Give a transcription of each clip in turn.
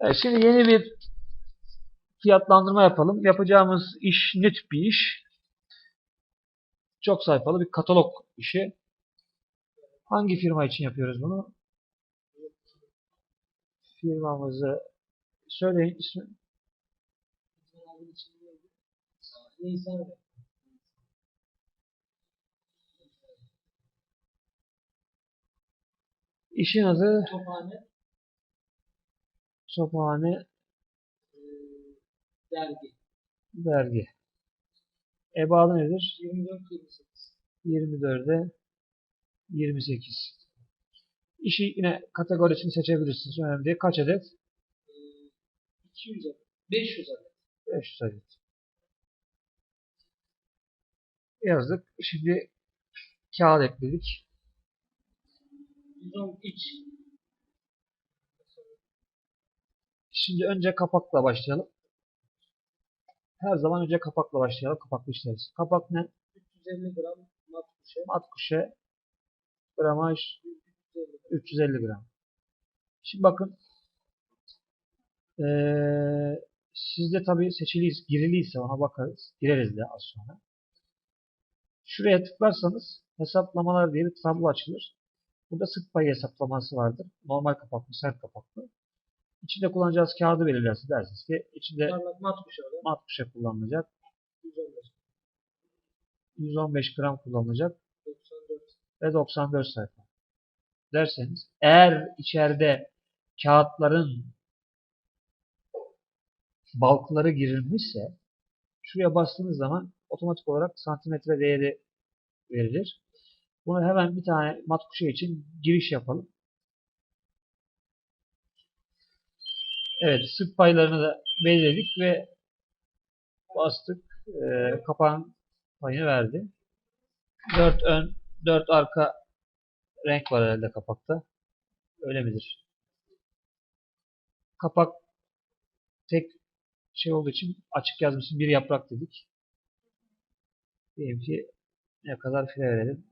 Evet, şimdi yeni bir fiyatlandırma yapalım. Yapacağımız iş net bir iş. Çok sayfalı bir katalog işi. Hangi firma için yapıyoruz bunu? Firmamızı söyleyin ismi. İşin adı Tophane Sophane e, dergi. Dergi. Ebadı nedir? 24 28. 24'e 28. İşi yine kategorisini seçebilirsiniz. Önemli değil. Kaç adet? E, 200 adet. 500 adet. 500 adet. Yazdık. Şimdi kağıt ekledik. 110 iç. Şimdi önce kapakla başlayalım. Her zaman önce kapakla başlayalım. Kapaklı işleriz. Kapak ne? 350 gram mat kuşe. Mat kuşe gramaj 350 gram. Şimdi bakın eee sizde tabi seçiliyiz, giriliyse ona bakarız. Gireriz de az sonra. Şuraya tıklarsanız hesaplamalar diye bir tablo açılır. Burada sık payı hesaplaması vardır. Normal kapaklı, sert kapaklı. İçinde kullanacağız kağıdı belirlerse dersiniz ki içinde Parlak mat kuşe var. mat kuşe kullanılacak. 115. 115 gram kullanılacak. 94. ve 94 sayfa derseniz eğer içeride kağıtların balkları girilmişse şuraya bastığınız zaman otomatik olarak santimetre değeri verilir. Bunu hemen bir tane mat kuşu için giriş yapalım. Evet, sık paylarını da belirledik ve bastık. Ee, kapağın payını verdi. 4 ön, 4 arka renk var herhalde kapakta. Öyle midir? Kapak tek şey olduğu için açık yazmışsın bir yaprak dedik. Diyelim ki ne kadar file verelim.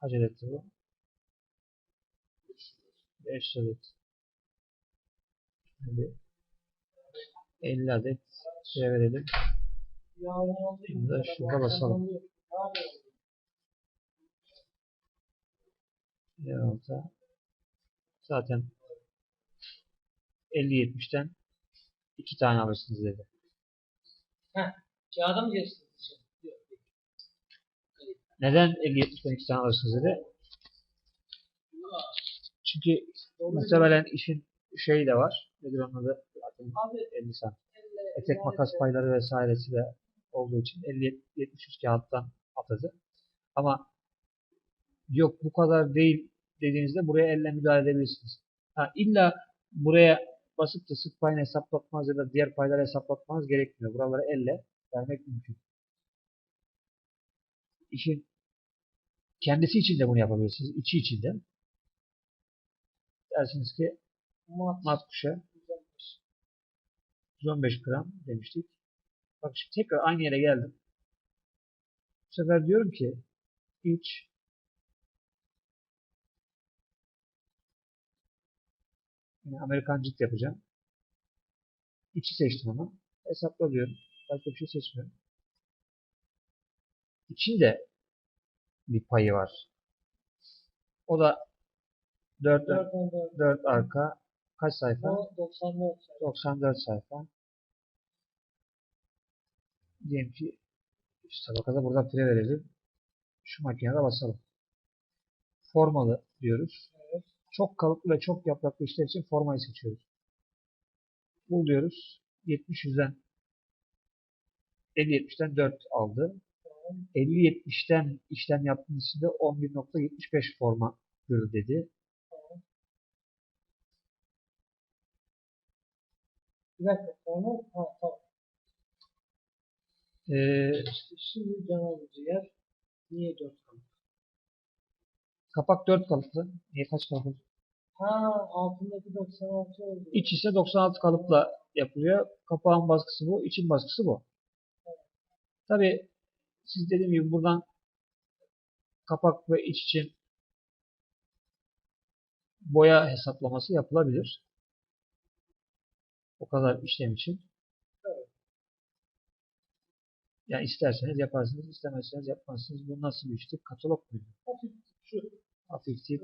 Kaç adetti bu? 5 adet. Şimdi 50 adet file verelim. Şimdi de şurada basalım. Yalta. Zaten 50-70'ten iki tane alırsınız dedi. Kağıda mı? Yok. Neden 50-70'ten iki tane alırsınız dedi? Çünkü muhtemelen işin şeyi de var. Onun adı? Zaten Abi 50 santim. Etek makas payları vesairesi de olduğu için 50-73 kağıttan atadı. Ama yok bu kadar değil dediğinizde buraya elle müdahale edebilirsiniz. Ha, illa buraya basıp da sık payını hesaplatmanız ya da diğer payları hesaplatmanız gerekmiyor. Buraları elle vermek mümkün. İşin kendisi için de bunu yapabilirsiniz. içi için de. Dersiniz ki mat mat kuşa 115 gram demiştik. Bak şimdi tekrar aynı yere geldim. Bu sefer diyorum ki iç yine Amerikan cilt yapacağım. İçi seçtim ama. Hesapla diyorum. Başka bir şey seçmiyorum. İçin de bir payı var. O da 4, 4 14. 4 arka kaç sayfa? O 94. 94 sayfa. Diyelim ki şu tabakada burada pire verelim. Şu makinede basalım. Formalı diyoruz. Evet. Çok kalıplı ve çok yapraklı işler için formayı seçiyoruz. Bul diyoruz. 70 yüzden 50-70'ten 4 aldı. 50-70'ten işlem yaptığımız için de 11.75 formadır dedi. Bir dakika. Tamam. Ha, tamam. Ee, İşte şimdi canavı ciğer. Niye 4 kaldı? kapak 4 kalıplı. Niye kaç kalıplı? Ha altındaki 96 oldu. İç ise 96 kalıpla yapılıyor. Kapağın baskısı bu, için baskısı bu. Tabi siz dediğim gibi buradan kapak ve iç için boya hesaplaması yapılabilir. O kadar işlem için. Evet. Yani isterseniz yaparsınız, istemezseniz yapmazsınız. Bu nasıl bir işti? Katalog muydu? Hafif şu. Hafif tip.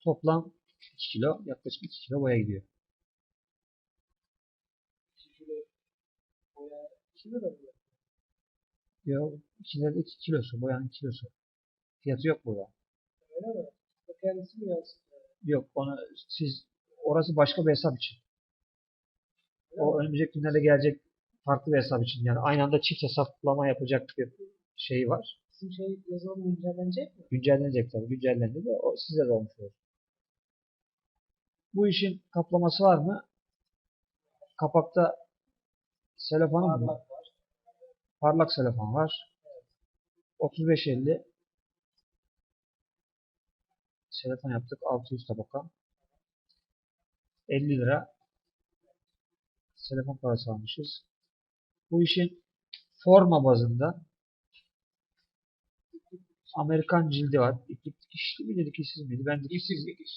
Toplam 2 kilo, yaklaşık 2 kilo boya gidiyor. 2 kilo boya 2 lira mı? Yok, içinde de 2 kilosu, boyanın kilosu. Fiyatı yok burada. Öyle mi? Kendisi mi yansıtıyor? Yok, onu siz, orası başka bir hesap için. O önümüzdeki günlerde gelecek farklı bir hesap için. Yani aynı anda çift hesaplama yapacak bir şey var. Bizim şey yazılım güncellenecek mi? Güncellenecek tabii. Güncellendi de o size de olmuş olur. Bu işin kaplaması var mı? Kapakta selofan mı? Var. Parlak selofan var. 35-50 selofan yaptık. 600 tabaka. 50 lira selofan parası almışız. Bu işin forma bazında Amerikan cildi var. İplik dikişli miydi, dikişsiz miydi? Ben dikişsiz dikiş.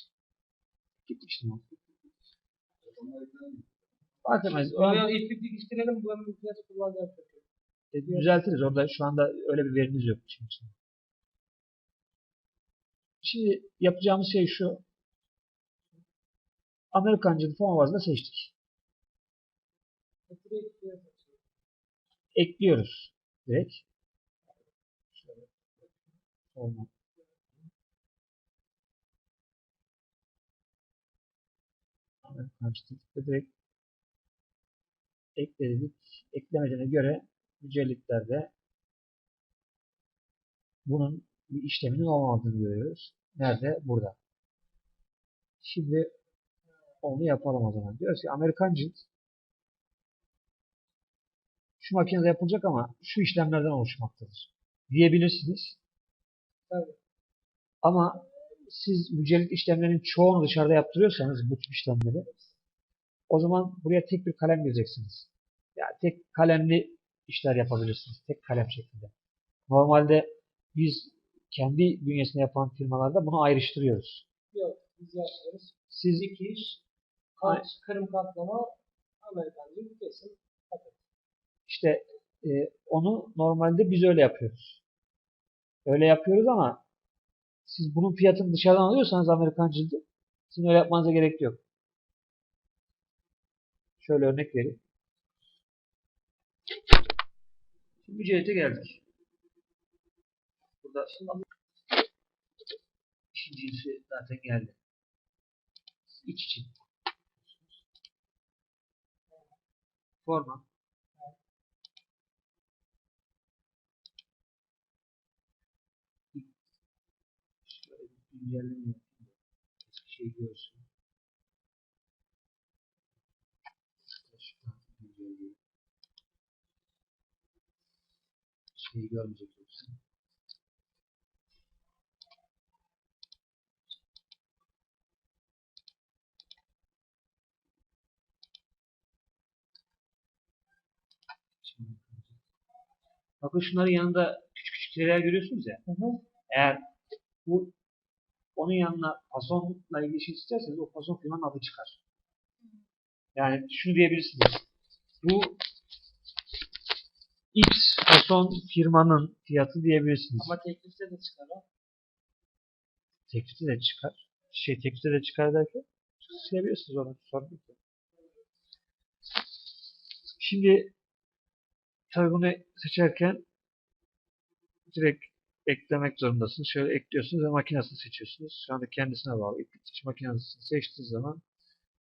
İplik dikişli mi? Fark etmez. Öyle iplik dikiştirelim bu ömür fiyatı kullanacağım. E, düzeltiriz. Orada şu anda öyle bir veriniz yok için. Şimdi yapacağımız şey şu. Amerikancı forma bazında seçtik. Ekliyoruz. Direkt. Amerikancı tıkla direkt ekledik. Eklemediğine göre mücellitlerde bunun bir işleminin olmadığını görüyoruz. Nerede? Burada. Şimdi onu yapalım o zaman. Diyoruz ki Amerikan cilt şu makinede yapılacak ama şu işlemlerden oluşmaktadır. Diyebilirsiniz. Tabii. Ama siz mücellit işlemlerinin çoğunu dışarıda yaptırıyorsanız bu tip işlemleri o zaman buraya tek bir kalem gireceksiniz. Yani tek kalemli işler yapabilirsiniz. Tek kalem şeklinde. Normalde biz kendi bünyesinde yapan firmalarda bunu ayrıştırıyoruz. Yok. Biz yapıyoruz. Siz Dikiş, kat, kırım katlama, Amerikancı kesin. işte e, onu normalde biz öyle yapıyoruz. Öyle yapıyoruz ama siz bunun fiyatını dışarıdan alıyorsanız Amerikan cildi sizin öyle yapmanıza gerek yok. Şöyle örnek vereyim. Şimdi mücellete geldik. Burada işin cinsi zaten geldi. İç için. Forma. Güncelleme yapayım. Eski şey görsün. Şeyi görmeyecek yoksa. Bakın şunların yanında küçük küçük tireler görüyorsunuz ya. Hı hı. Eğer bu onun yanına fasonla ilgili şey isterseniz o fason firmanın adı çıkar. Yani şunu diyebilirsiniz. Bu X fason firmanın fiyatı diyebilirsiniz. Ama teklifte de çıkar o. Teklifte de çıkar. Şey teklifte de çıkar derken silebilirsiniz onu. Sorun. Şimdi tabii bunu seçerken direkt eklemek zorundasınız. Şöyle ekliyorsunuz ve makinesini seçiyorsunuz. Şu anda kendisine bağlı. İplik dikiş makinesini seçtiğiniz zaman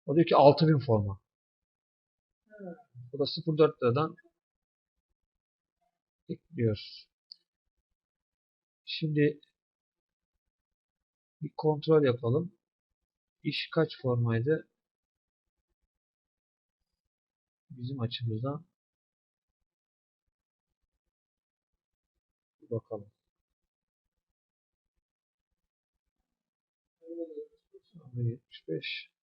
o diyor ki 6000 forma. Bu da 0.4 liradan ekliyor. Şimdi bir kontrol yapalım. İş kaç formaydı? Bizim açımızdan bakalım. De. 75